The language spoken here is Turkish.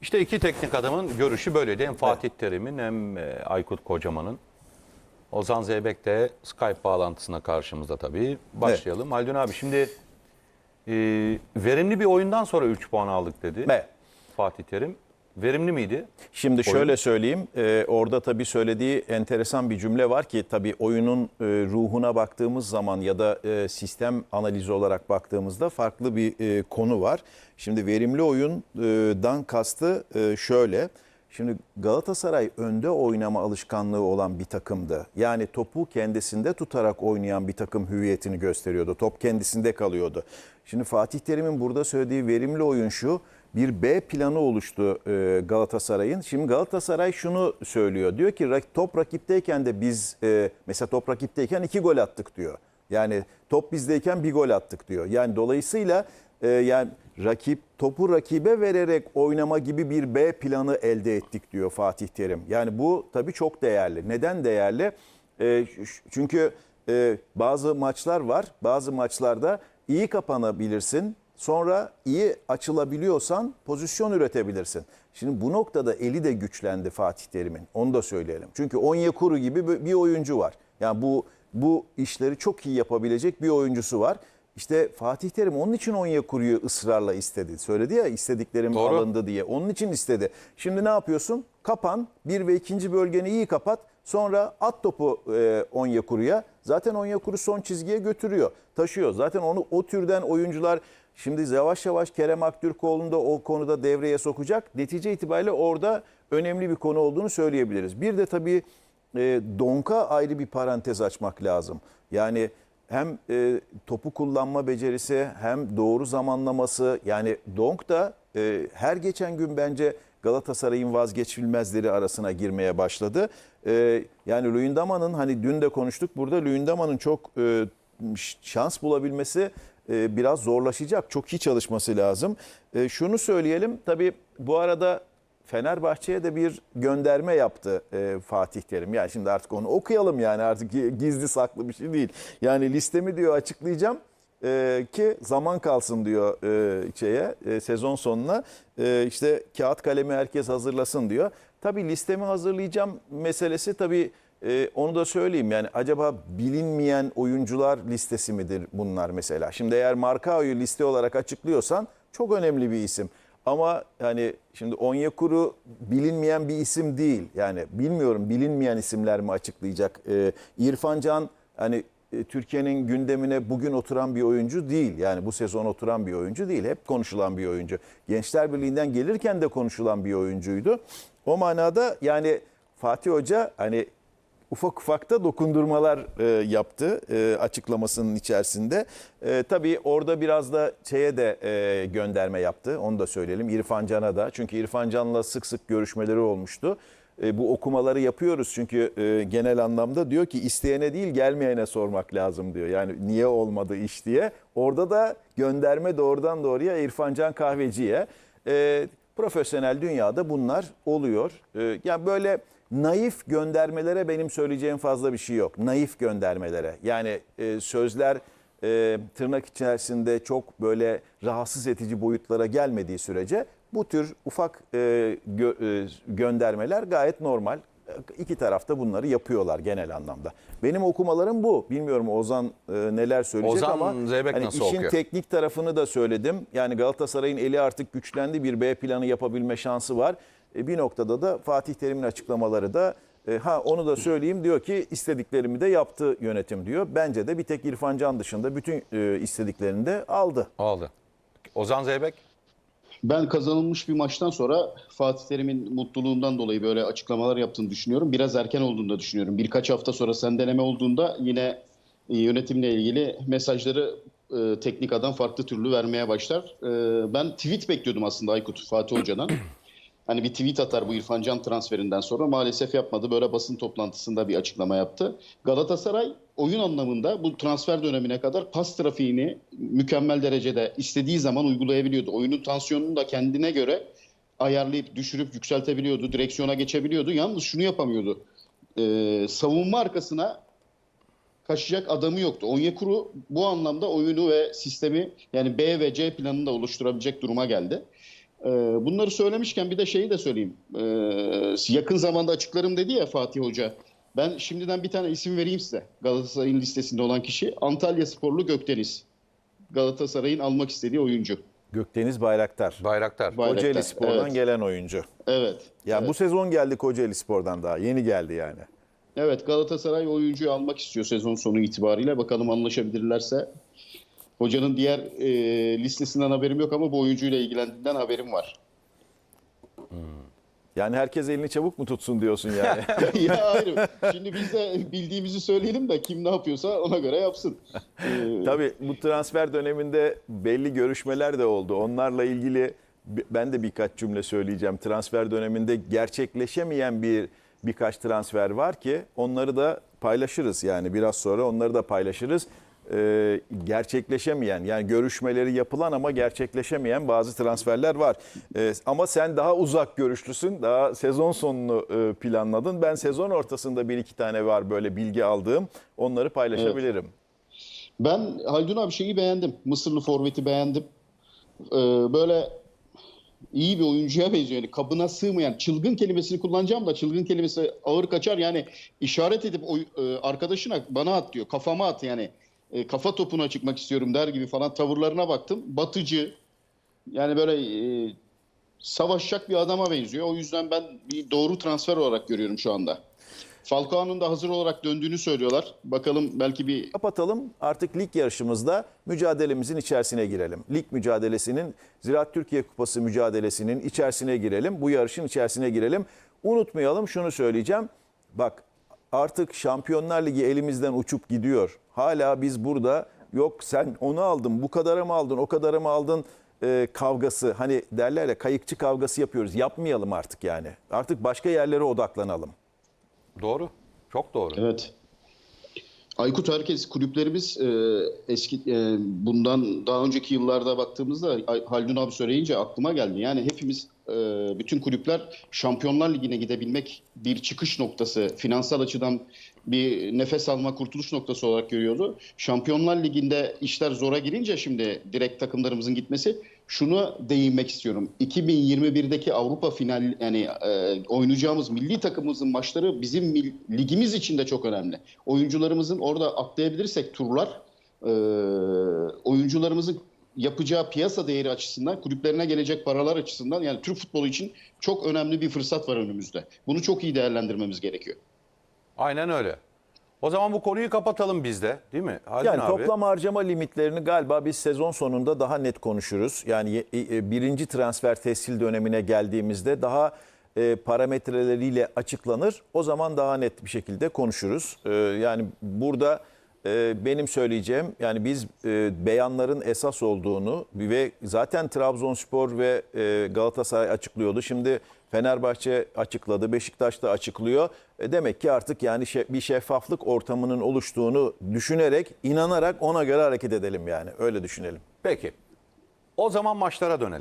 İşte iki teknik adamın görüşü böyleydi. Hem Fatih Terim'in hem e, Aykut Kocaman'ın. Ozan Zeybek de Skype bağlantısına karşımızda tabii. Başlayalım. Haldun abi şimdi e, verimli bir oyundan sonra 3 puan aldık dedi. Evet. Fatih Terim. Verimli miydi? Şimdi şöyle söyleyeyim. e, orada tabii söylediği enteresan bir cümle var ki tabii oyunun e, ruhuna baktığımız zaman ya da e, sistem analizi olarak baktığımızda farklı bir e, konu var. Şimdi verimli oyundan kastı e, şöyle. Şimdi Galatasaray önde oynama alışkanlığı olan bir takımdı. Yani topu kendisinde tutarak oynayan bir takım hüviyetini gösteriyordu. Top kendisinde kalıyordu. Şimdi Fatih Terim'in burada söylediği verimli oyun şu. Bir B planı oluştu e, Galatasaray'ın. Şimdi Galatasaray şunu söylüyor. Diyor ki top rakipteyken de biz e, mesela top rakipteyken iki gol attık diyor. Yani top bizdeyken bir gol attık diyor. Yani dolayısıyla e, yani rakip topu rakibe vererek oynama gibi bir B planı elde ettik diyor Fatih Terim. Yani bu tabii çok değerli. Neden değerli? Çünkü bazı maçlar var. Bazı maçlarda iyi kapanabilirsin. Sonra iyi açılabiliyorsan pozisyon üretebilirsin. Şimdi bu noktada eli de güçlendi Fatih Terim'in. Onu da söyleyelim. Çünkü Onyekuru gibi bir- oyuncu var. Yani bu bu işleri çok iyi yapabilecek bir oyuncusu var. İşte Fatih Terim onun için Onyekuru'yu ısrarla istedi. Söyledi ya istediklerim Doğru. alındı diye. Onun için istedi. Şimdi ne yapıyorsun? Kapan. Bir ve ikinci bölgeni iyi kapat. Sonra at topu e, Onyekuru'ya. Zaten Onyekuru son çizgiye götürüyor. Taşıyor. Zaten onu o türden oyuncular şimdi yavaş yavaş Kerem Aktürkoğlu'nu da o konuda devreye sokacak. Netice itibariyle orada önemli bir konu olduğunu söyleyebiliriz. Bir de tabii e, Donk'a ayrı bir parantez açmak lazım. Yani hem e, topu kullanma becerisi hem doğru zamanlaması yani Donk da e, her geçen gün bence Galatasaray'ın vazgeçilmezleri arasına girmeye başladı. E, yani Luyendama'nın hani dün de konuştuk burada Luyendama'nın çok e, şans bulabilmesi e, biraz zorlaşacak. Çok iyi çalışması lazım. E, şunu söyleyelim tabii bu arada Fenerbahçe'ye de bir gönderme yaptı Fatih Terim. Yani şimdi artık onu okuyalım yani artık gizli saklı bir şey değil. Yani listemi diyor açıklayacağım e, ki zaman kalsın diyor e, şeye e, sezon sonuna. E, işte kağıt kalemi herkes hazırlasın diyor. Tabii listemi hazırlayacağım meselesi tabii e, onu da söyleyeyim yani acaba bilinmeyen oyuncular listesi midir bunlar mesela? Şimdi eğer Markao'yu liste olarak açıklıyorsan çok önemli bir isim. Ama hani şimdi Onyekuru bilinmeyen bir isim değil. Yani bilmiyorum bilinmeyen isimler mi açıklayacak? Ee, İrfan Can hani e, Türkiye'nin gündemine bugün oturan bir oyuncu değil. Yani bu sezon oturan bir oyuncu değil. Hep konuşulan bir oyuncu. Gençler Birliği'nden gelirken de konuşulan bir oyuncuydu. O manada yani Fatih Hoca hani ufak ufak da dokundurmalar e, yaptı e, açıklamasının içerisinde. E, tabii orada biraz da şeye de e, gönderme yaptı. Onu da söyleyelim İrfan Can'a da. Çünkü İrfan Can'la sık sık görüşmeleri olmuştu. E, bu okumaları yapıyoruz çünkü e, genel anlamda diyor ki isteyene değil gelmeyene sormak lazım diyor. Yani niye olmadı iş diye. Orada da gönderme doğrudan doğruya İrfan Can Kahveci'ye. E, profesyonel dünyada bunlar oluyor. Yani böyle naif göndermelere benim söyleyeceğim fazla bir şey yok. Naif göndermelere. Yani e, sözler e, tırnak içerisinde çok böyle rahatsız edici boyutlara gelmediği sürece bu tür ufak e, gö- e, göndermeler gayet normal. İki tarafta bunları yapıyorlar genel anlamda. Benim okumalarım bu. Bilmiyorum Ozan e, neler söyleyecek Ozan ama Zeybek hani nasıl işin okuyor? teknik tarafını da söyledim. Yani Galatasaray'ın eli artık güçlendi. Bir B planı yapabilme şansı var. E, bir noktada da Fatih Terim'in açıklamaları da e, ha onu da söyleyeyim diyor ki istediklerimi de yaptı yönetim diyor. Bence de bir tek İrfan Can dışında bütün e, istediklerini de aldı. Aldı. Ozan Zeybek. Ben kazanılmış bir maçtan sonra Fatih Terim'in mutluluğundan dolayı böyle açıklamalar yaptığını düşünüyorum. Biraz erken olduğunu da düşünüyorum. Birkaç hafta sonra sen deneme olduğunda yine e, yönetimle ilgili mesajları e, teknik adam farklı türlü vermeye başlar. E, ben tweet bekliyordum aslında Aykut Fatih Hoca'dan. Hani bir tweet atar bu İrfan Can transferinden sonra maalesef yapmadı. Böyle basın toplantısında bir açıklama yaptı. Galatasaray oyun anlamında bu transfer dönemine kadar pas trafiğini mükemmel derecede istediği zaman uygulayabiliyordu. Oyunun tansiyonunu da kendine göre ayarlayıp düşürüp yükseltebiliyordu. Direksiyona geçebiliyordu. Yalnız şunu yapamıyordu. Ee, savunma arkasına kaçacak adamı yoktu. Onyekuru bu anlamda oyunu ve sistemi yani B ve C planını da oluşturabilecek duruma geldi. Ee, bunları söylemişken bir de şeyi de söyleyeyim. Ee, yakın zamanda açıklarım dedi ya Fatih Hoca. Ben şimdiden bir tane isim vereyim size. Galatasaray'ın listesinde olan kişi Antalya Sporlu Gökdeniz. Galatasaray'ın almak istediği oyuncu. Gökdeniz Bayraktar. Bayraktar. Bayraktar, Kocaeli Spor'dan evet. gelen oyuncu. Evet. Ya evet. bu sezon geldi Kocaeli Spor'dan daha. Yeni geldi yani. Evet Galatasaray oyuncuyu almak istiyor sezon sonu itibariyle. Bakalım anlaşabilirlerse. Hocanın diğer e, listesinden haberim yok ama bu oyuncuyla ilgilendiğinden haberim var. Yani herkes elini çabuk mu tutsun diyorsun yani. ya ayrı. Şimdi biz de bildiğimizi söyleyelim de kim ne yapıyorsa ona göre yapsın. Ee, Tabii bu transfer döneminde belli görüşmeler de oldu. Onlarla ilgili ben de birkaç cümle söyleyeceğim. Transfer döneminde gerçekleşemeyen bir birkaç transfer var ki onları da paylaşırız. Yani biraz sonra onları da paylaşırız. Ee, gerçekleşemeyen yani görüşmeleri yapılan ama gerçekleşemeyen bazı transferler var. Ee, ama sen daha uzak görüşlüsün. Daha sezon sonunu e, planladın. Ben sezon ortasında bir iki tane var böyle bilgi aldığım. Onları paylaşabilirim. Ben Haldun abi şeyi beğendim. Mısırlı forveti beğendim. Ee, böyle iyi bir oyuncuya benziyor. Yani kabına sığmayan çılgın kelimesini kullanacağım da çılgın kelimesi ağır kaçar. Yani işaret edip oy- e, arkadaşına bana at diyor. Kafama at yani. E, kafa topuna çıkmak istiyorum der gibi falan tavırlarına baktım. Batıcı yani böyle e, savaşacak bir adama benziyor. O yüzden ben bir doğru transfer olarak görüyorum şu anda. Falcao'nun da hazır olarak döndüğünü söylüyorlar. Bakalım belki bir Kapatalım. Artık lig yarışımızda mücadelemizin içerisine girelim. Lig mücadelesinin, Ziraat Türkiye Kupası mücadelesinin içerisine girelim. Bu yarışın içerisine girelim. Unutmayalım şunu söyleyeceğim. Bak artık Şampiyonlar Ligi elimizden uçup gidiyor. Hala biz burada yok sen onu aldın, bu kadara mı aldın, o kadara mı aldın e, kavgası. Hani derler ya kayıkçı kavgası yapıyoruz. Yapmayalım artık yani. Artık başka yerlere odaklanalım. Doğru. Çok doğru. Evet. Aykut herkes kulüplerimiz e, eski e, bundan daha önceki yıllarda baktığımızda Haldun abi söyleyince aklıma geldi. Yani hepimiz e, bütün kulüpler Şampiyonlar Ligi'ne gidebilmek bir çıkış noktası, finansal açıdan bir nefes alma, kurtuluş noktası olarak görüyordu. Şampiyonlar Ligi'nde işler zora girince şimdi direkt takımlarımızın gitmesi şunu değinmek istiyorum. 2021'deki Avrupa final yani e, oynayacağımız milli takımımızın maçları bizim mil- ligimiz için de çok önemli. Oyuncularımızın orada atlayabilirsek turlar e, oyuncularımızın yapacağı piyasa değeri açısından, kulüplerine gelecek paralar açısından yani Türk futbolu için çok önemli bir fırsat var önümüzde. Bunu çok iyi değerlendirmemiz gerekiyor. Aynen öyle. O zaman bu konuyu kapatalım biz de değil mi? Haldun Yani abi. toplam harcama limitlerini galiba biz sezon sonunda daha net konuşuruz. Yani ye- e, birinci transfer tescil dönemine geldiğimizde daha e, parametreleriyle açıklanır. O zaman daha net bir şekilde konuşuruz. E, yani burada e, benim söyleyeceğim yani biz e, beyanların esas olduğunu ve zaten Trabzonspor ve e, Galatasaray açıklıyordu. Şimdi Fenerbahçe açıkladı, Beşiktaş da açıklıyor. E, demek ki artık yani bir şeffaflık ortamının oluştuğunu düşünerek, inanarak ona göre hareket edelim yani. Öyle düşünelim. Peki. O zaman maçlara dönelim.